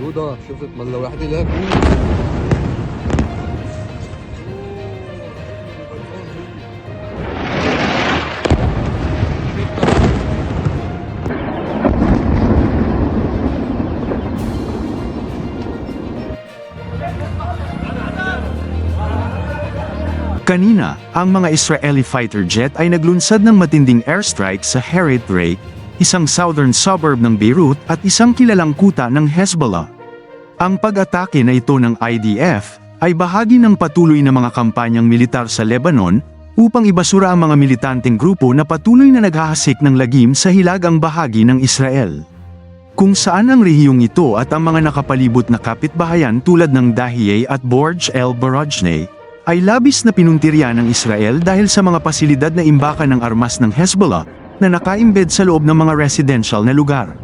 جودة شفت ما لو واحد لك Kanina, ang mga Israeli fighter jet ay naglunsad ng matinding airstrike sa Herit Ray, isang southern suburb ng Beirut at isang kilalang kuta ng Hezbollah. Ang pag-atake na ito ng IDF ay bahagi ng patuloy na mga kampanyang militar sa Lebanon upang ibasura ang mga militanteng grupo na patuloy na naghahasik ng lagim sa hilagang bahagi ng Israel. Kung saan ang rehiyong ito at ang mga nakapalibot na kapitbahayan tulad ng Dahiyeh at Borj el Barajneh ay labis na pinuntirya ng Israel dahil sa mga pasilidad na imbakan ng armas ng Hezbollah na nakaimbed sa loob ng mga residential na lugar.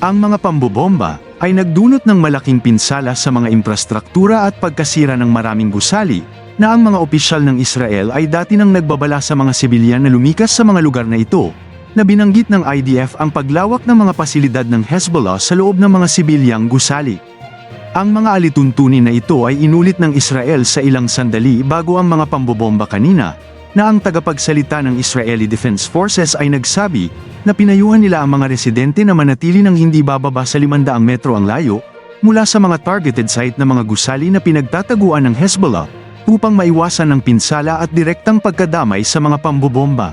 Ang mga pambobomba ay nagdulot ng malaking pinsala sa mga infrastruktura at pagkasira ng maraming gusali na ang mga opisyal ng Israel ay dati nang nagbabala sa mga sibilyan na lumikas sa mga lugar na ito na binanggit ng IDF ang paglawak ng mga pasilidad ng Hezbollah sa loob ng mga sibilyang gusali. Ang mga alituntunin na ito ay inulit ng Israel sa ilang sandali bago ang mga pambobomba kanina, na ang tagapagsalita ng Israeli Defense Forces ay nagsabi na pinayuhan nila ang mga residente na manatili ng hindi bababa sa 500 metro ang layo mula sa mga targeted site na mga gusali na pinagtataguan ng Hezbollah upang maiwasan ng pinsala at direktang pagkadamay sa mga pambobomba.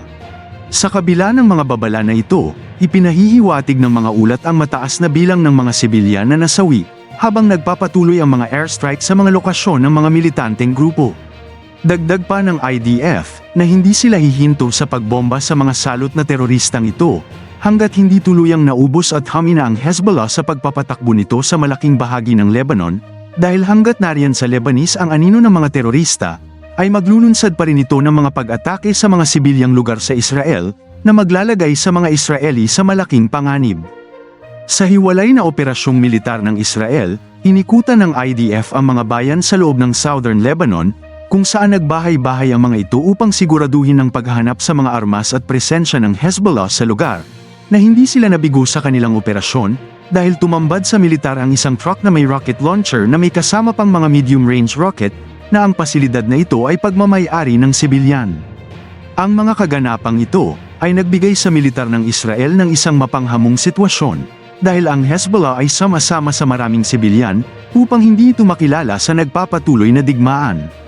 Sa kabila ng mga babala na ito, ipinahihiwatig ng mga ulat ang mataas na bilang ng mga sibilyan na nasawi habang nagpapatuloy ang mga airstrike sa mga lokasyon ng mga militanteng grupo. Dagdag pa ng IDF na hindi sila hihinto sa pagbomba sa mga salot na teroristang ito hanggat hindi tuluyang naubos at hamina ang Hezbollah sa pagpapatakbo nito sa malaking bahagi ng Lebanon dahil hanggat nariyan sa Lebanese ang anino ng mga terorista ay maglulunsad pa rin ito ng mga pag-atake sa mga sibilyang lugar sa Israel na maglalagay sa mga Israeli sa malaking panganib. Sa hiwalay na operasyong militar ng Israel, inikutan ng IDF ang mga bayan sa loob ng southern Lebanon, kung saan nagbahay-bahay ang mga ito upang siguraduhin ang paghahanap sa mga armas at presensya ng Hezbollah sa lugar, na hindi sila nabigo sa kanilang operasyon, dahil tumambad sa militar ang isang truck na may rocket launcher na may kasama pang mga medium-range rocket, na ang pasilidad na ito ay pagmamayari ng sibilyan. Ang mga kaganapang ito ay nagbigay sa militar ng Israel ng isang mapanghamong sitwasyon, dahil ang Hezbollah ay sama-sama sa maraming sibilyan upang hindi ito makilala sa nagpapatuloy na digmaan.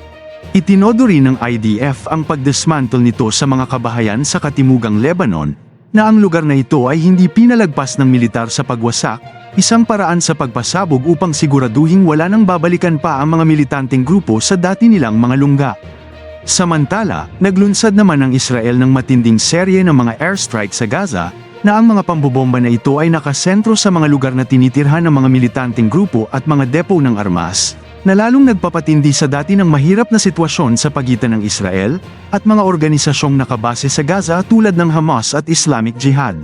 Itinodo rin ng IDF ang pagdismantle nito sa mga kabahayan sa katimugang Lebanon, na ang lugar na ito ay hindi pinalagpas ng militar sa pagwasak, isang paraan sa pagpasabog upang siguraduhing wala nang babalikan pa ang mga militanteng grupo sa dati nilang mga lungga. Samantala, naglunsad naman ang Israel ng matinding serye ng mga airstrike sa Gaza, na ang mga pambobomba na ito ay nakasentro sa mga lugar na tinitirhan ng mga militanteng grupo at mga depo ng armas, na lalong nagpapatindi sa dati ng mahirap na sitwasyon sa pagitan ng Israel at mga organisasyong nakabase sa Gaza tulad ng Hamas at Islamic Jihad.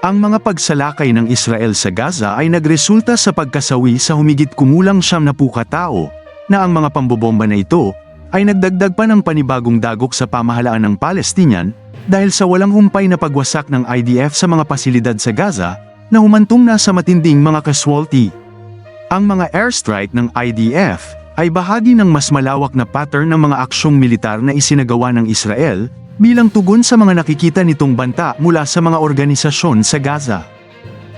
Ang mga pagsalakay ng Israel sa Gaza ay nagresulta sa pagkasawi sa humigit kumulang siyam na katao, na ang mga pambobomba na ito ay nagdagdag pa ng panibagong dagok sa pamahalaan ng Palestinian dahil sa walang humpay na pagwasak ng IDF sa mga pasilidad sa Gaza na humantong na sa matinding mga casualty. Ang mga airstrike ng IDF ay bahagi ng mas malawak na pattern ng mga aksyong militar na isinagawa ng Israel bilang tugon sa mga nakikita nitong banta mula sa mga organisasyon sa Gaza.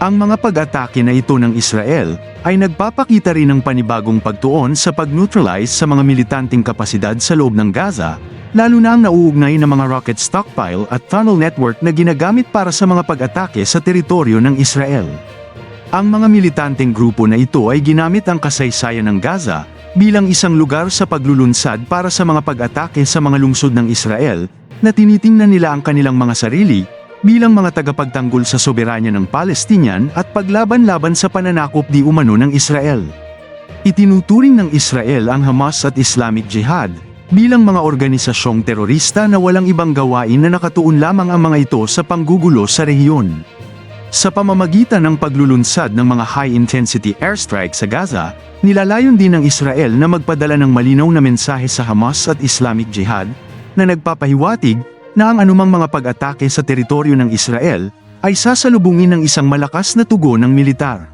Ang mga pag-atake na ito ng Israel ay nagpapakita rin ng panibagong pagtuon sa pag-neutralize sa mga militanteng kapasidad sa loob ng Gaza, lalo na ang nauugnay na mga rocket stockpile at tunnel network na ginagamit para sa mga pag-atake sa teritoryo ng Israel. Ang mga militanteng grupo na ito ay ginamit ang kasaysayan ng Gaza bilang isang lugar sa paglulunsad para sa mga pag-atake sa mga lungsod ng Israel na tinitingnan nila ang kanilang mga sarili bilang mga tagapagtanggol sa soberanya ng Palestinian at paglaban-laban sa pananakop di umano ng Israel. Itinuturing ng Israel ang Hamas at Islamic Jihad bilang mga organisasyong terorista na walang ibang gawain na nakatuon lamang ang mga ito sa panggugulo sa rehiyon. Sa pamamagitan ng paglulunsad ng mga high-intensity airstrike sa Gaza, nilalayon din ng Israel na magpadala ng malinaw na mensahe sa Hamas at Islamic Jihad na nagpapahiwatig na ang anumang mga pag-atake sa teritoryo ng Israel ay sasalubungin ng isang malakas na tugon ng militar.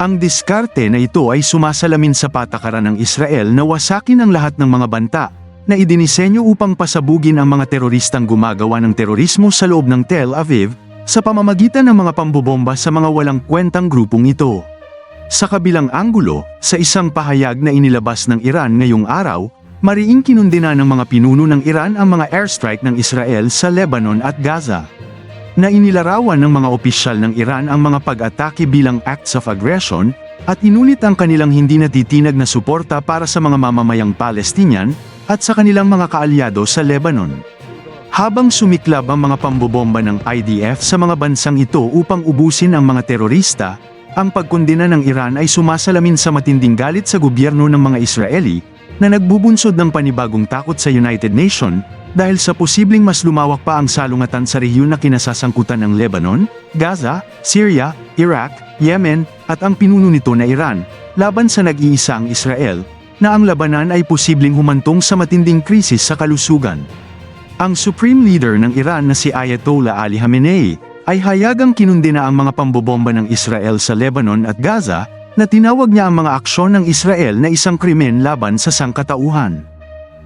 Ang diskarte na ito ay sumasalamin sa patakaran ng Israel na wasakin ang lahat ng mga banta na idinisenyo upang pasabugin ang mga teroristang gumagawa ng terorismo sa loob ng Tel Aviv sa pamamagitan ng mga pambobomba sa mga walang kwentang grupong ito. Sa kabilang anggulo, sa isang pahayag na inilabas ng Iran ngayong araw, mariing kinundina ng mga pinuno ng Iran ang mga airstrike ng Israel sa Lebanon at Gaza. Na inilarawan ng mga opisyal ng Iran ang mga pag-atake bilang acts of aggression at inulit ang kanilang hindi natitinag na suporta para sa mga mamamayang Palestinian at sa kanilang mga kaalyado sa Lebanon. Habang sumiklab ang mga pambobomba ng IDF sa mga bansang ito upang ubusin ang mga terorista, ang pagkondena ng Iran ay sumasalamin sa matinding galit sa gobyerno ng mga Israeli na nagbubunsod ng panibagong takot sa United Nations dahil sa posibleng mas lumawak pa ang salungatan sa rehiyon na kinasasangkutan ng Lebanon, Gaza, Syria, Iraq, Yemen, at ang pinuno nito na Iran, laban sa nag-iisang Israel, na ang labanan ay posibleng humantong sa matinding krisis sa kalusugan. Ang Supreme Leader ng Iran na si Ayatollah Ali Khamenei ay hayagang kinundina ang mga pambobomba ng Israel sa Lebanon at Gaza na tinawag niya ang mga aksyon ng Israel na isang krimen laban sa sangkatauhan.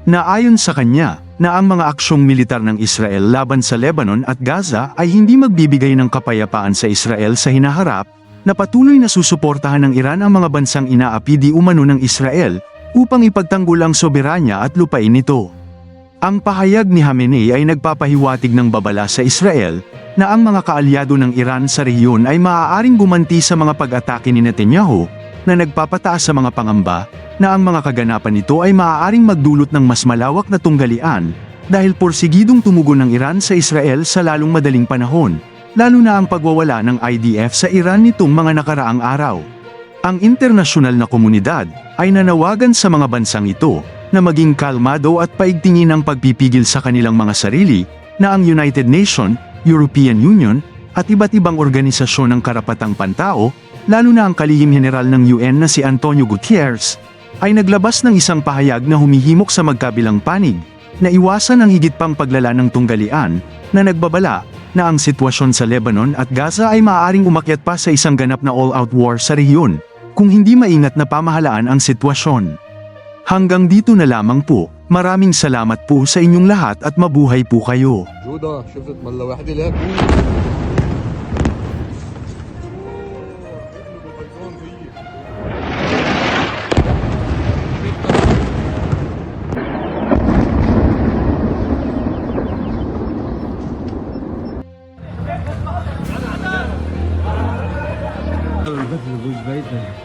Naayon sa kanya, na ang mga aksyong militar ng Israel laban sa Lebanon at Gaza ay hindi magbibigay ng kapayapaan sa Israel sa hinaharap, na patuloy na susuportahan ng Iran ang mga bansang inaapi di umano ng Israel, upang ipagtanggol ang soberanya at lupain nito. Ang pahayag ni Khamenei ay nagpapahiwatig ng babala sa Israel, na ang mga kaalyado ng Iran sa rehiyon ay maaaring gumanti sa mga pag-atake ni Netanyahu, na nagpapataas sa mga pangamba, na ang mga kaganapan nito ay maaaring magdulot ng mas malawak na tunggalian, dahil porsigidong tumugon ng Iran sa Israel sa lalong madaling panahon, lalo na ang pagwawala ng IDF sa Iran nitong mga nakaraang araw. Ang internasyonal na komunidad ay nanawagan sa mga bansang ito na maging kalmado at paigtingin ang pagpipigil sa kanilang mga sarili na ang United Nations, European Union, at iba't ibang organisasyon ng karapatang pantao, lalo na ang kalihim general ng UN na si Antonio Gutierrez, ay naglabas ng isang pahayag na humihimok sa magkabilang panig, na iwasan ang higit pang paglala ng tunggalian, na nagbabala na ang sitwasyon sa Lebanon at Gaza ay maaaring umakyat pa sa isang ganap na all-out war sa rehiyon, kung hindi maingat na pamahalaan ang sitwasyon. Hanggang dito na lamang po, maraming salamat po sa inyong lahat at mabuhay po kayo. جودة شفت ما لو واحد لك Allah.